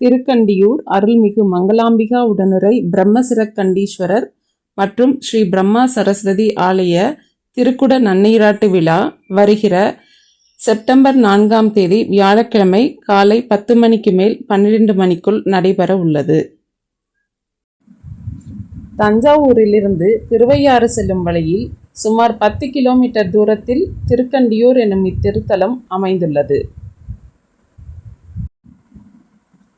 திருக்கண்டியூர் அருள்மிகு மங்களாம்பிகா உடனுரை பிரம்மசிரக்கண்டீஸ்வரர் மற்றும் ஸ்ரீ பிரம்மா சரஸ்வதி ஆலய திருக்குட நன்னீராட்டு விழா வருகிற செப்டம்பர் நான்காம் தேதி வியாழக்கிழமை காலை பத்து மணிக்கு மேல் பன்னிரண்டு மணிக்குள் நடைபெற உள்ளது. தஞ்சாவூரிலிருந்து திருவையாறு செல்லும் வழியில் சுமார் பத்து கிலோமீட்டர் தூரத்தில் திருக்கண்டியூர் எனும் இத்திருத்தலம் அமைந்துள்ளது.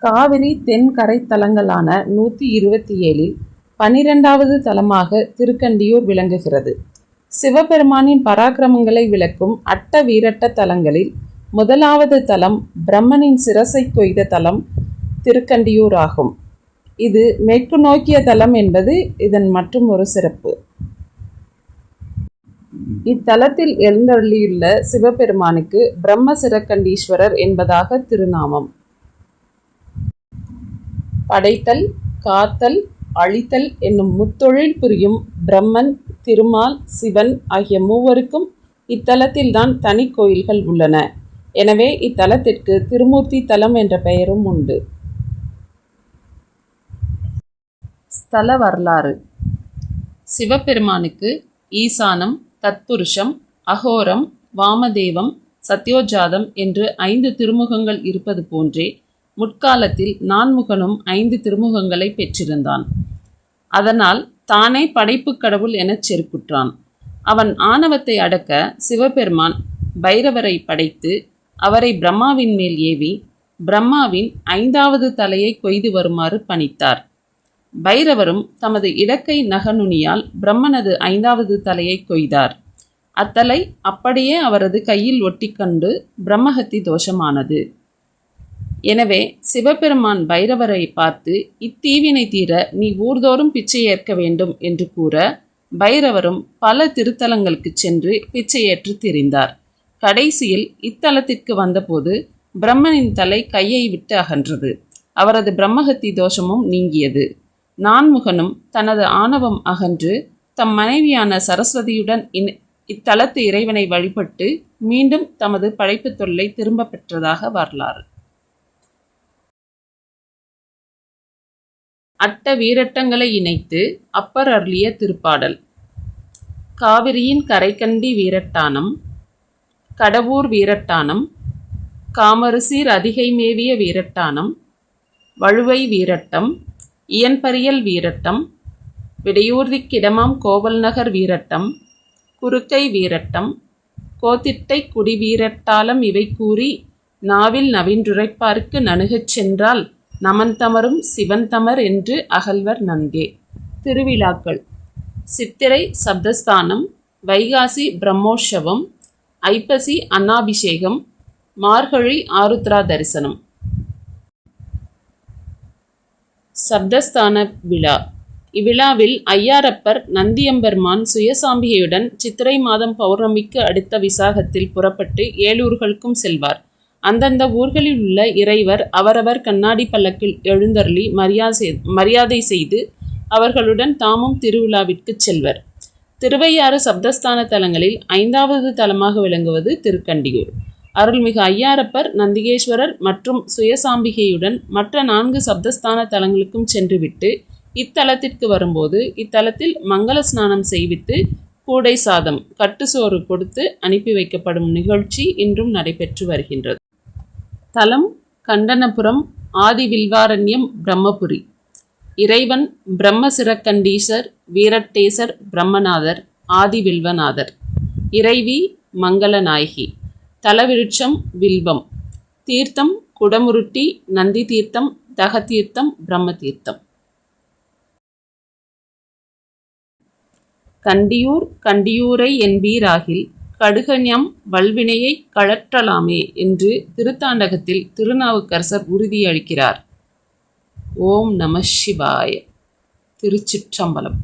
காவிரி தென்கரை தலங்களான நூற்றி இருபத்தி ஏழில் பனிரெண்டாவது தலமாக திருக்கண்டியூர் விளங்குகிறது. சிவபெருமானின் பராக்கிரமங்களை விளக்கும் அட்ட வீரட்ட தலங்களில் முதலாவது தலம் பிரம்மனின் சிரசை கொய்த தலம் திருக்கண்டியூர் ஆகும். இது மேற்கு நோக்கிய தலம் என்பது இதன் மற்றும் ஒரு சிறப்பு. இத்தலத்தில் எழுந்தருளியுள்ள சிவபெருமானுக்கு பிரம்ம சிரக்கண்டீஸ்வரர் என்பதாக திருநாமம். படைத்தல் காத்தல் அழித்தல் என்னும் முத்தொழில் புரியும் பிரம்மன் திருமால் சிவன் ஆகிய மூவருக்கும் இத்தலத்தில்தான் தனி கோயில்கள் உள்ளன. எனவே இத்தலத்திற்கு திருமூர்த்தி தலம் என்ற பெயரும் உண்டு. ஸ்தல வரலாறு. சிவபெருமானுக்கு ஈசானம் தத்புருஷம் அகோரம் வாமதேவம் சத்யோஜாதம் என்று ஐந்து திருமுகங்கள் இருப்பது போன்றே முற்காலத்தில் நான்முகனும் ஐந்து திருமுகங்களை பெற்றிருந்தான். அதனால் தானே படைப்புக் கடவுள் எனச் செருக்குற்றான். அவன் ஆணவத்தை அடக்க சிவபெருமான் பைரவரை படைத்து அவரை பிரம்மாவின் மேல் ஏவி பிரம்மாவின் ஐந்தாவது தலையை கொய்து வருமாறு பணித்தார். பைரவரும் தமது இடக்கை நகநுனியால் பிரம்மனது ஐந்தாவது தலையை கொய்தார். அத்தலை அப்படியே அவரது கையில் ஒட்டிக்கொண்டு பிரம்மஹத்தி தோஷமானது. எனவே சிவபெருமான் பைரவரை பார்த்து இத்தீவினை தீர நீ ஊர்தோறும் பிச்சை ஏற்க வேண்டும் என்று கூற பைரவரும் பல திருத்தலங்களுக்கு சென்று பிச்சையேற்று திரிந்தார். கடைசியில் இத்தலத்திற்கு வந்தபோது பிரம்மனின் தலை கையை விட்டு அகன்றது. அவரது பிரம்மஹத்தி தோஷமும் நீங்கியது. நான்முகனும் தனது ஆணவம் அகன்று தம் மனைவியான சரஸ்வதியுடன் இன் இத்தலத்து இறைவனை வழிபட்டு மீண்டும் தமது படைப்பு தொல்லை திரும்ப பெற்றதாக வரலாறு. அட்ட வீரட்டங்களை இணைத்து அப்பர் அருளிய திருப்பாடல். காவிரியின் கரைக்கண்டி வீரட்டானம் கடவூர் வீரட்டானம் காமருசீர் அதிகை மேவிய வீரட்டானம் வழுவை வீரட்டம் இயன்பரியல் வீரட்டம் விடையூர்திக்கிடமாம் கோவல் நகர் வீரட்டம் குறுக்கை வீரட்டம் கோத்திட்டை குடி வீரட்டாலம் இவை கூறி நாவில் நவின்றுரைப்பார்க்கு நணுகச் சென்றால் நமன்தமரும் சிவன்தமர் என்று அகல்வர் நன்கே. திருவிழாக்கள். சித்திரை சப்தஸ்தானம் வைகாசி பிரம்மோற்சவம் ஐப்பசி அன்னாபிஷேகம் மார்கழி ஆருத்ரா தரிசனம். சப்தஸ்தான விழா. இவ்விழாவில் ஐயாரப்பர் நந்தியம்பெருமான் சுயசாம்பிகையுடன் சித்திரை மாதம் பௌர்ணமிக்கு அடுத்த விசாகத்தில் புறப்பட்டு ஏழூர்களுக்கும் செல்வார். அந்தந்த ஊர்களில் உள்ள இறைவர் அவரவர் கண்ணாடி பல்லக்கில் எழுந்தருளி மரியாதை மரியாதை செய்து அவர்களுடன் தாமும் திருவிழாவிற்கு செல்வர். திருவையாறு சப்தஸ்தான தலங்களில் ஐந்தாவது தலமாக விளங்குவது திருக்கண்டியூர். அருள்மிகு ஐயாரப்பர் நந்திகேஸ்வரர் மற்றும் சுயசாம்பிகையுடன் மற்ற நான்கு சப்தஸ்தான தலங்களுக்கும் சென்றுவிட்டு இத்தலத்திற்கு வரும்போது இத்தலத்தில் மங்கள ஸ்நானம் செய்வித்து கூடை சாதம் கட்டுசோறு கொடுத்து அனுப்பி வைக்கப்படும் நிகழ்ச்சி இன்றும் நடைபெற்று வருகின்றது. தலம் கண்டனபுரம் ஆதிவில்வாரண்யம் பிரம்மபுரி. இறைவன் பிரம்மசிரக்கண்டீசர் வீரட்டேசர் பிரம்மநாதர் ஆதிவில்வநாதர். இறைவி மங்களநாயகி. தலவிருட்சம் வில்வம். தீர்த்தம் குடமுருட்டி நந்தி தீர்த்தம் தகதீர்த்தம் பிரம்ம தீர்த்தம் கண்டியூர் கண்டியூரை என்பீராகில் கடுகஞம் வல்வினையை கழற்றலாமே என்று திருத்தாண்டகத்தில் திருநாவுக்கரசர் உறுதியளிக்கிறார். ஓம் நம சிவாய. திருச்சிற்றம்பலம்.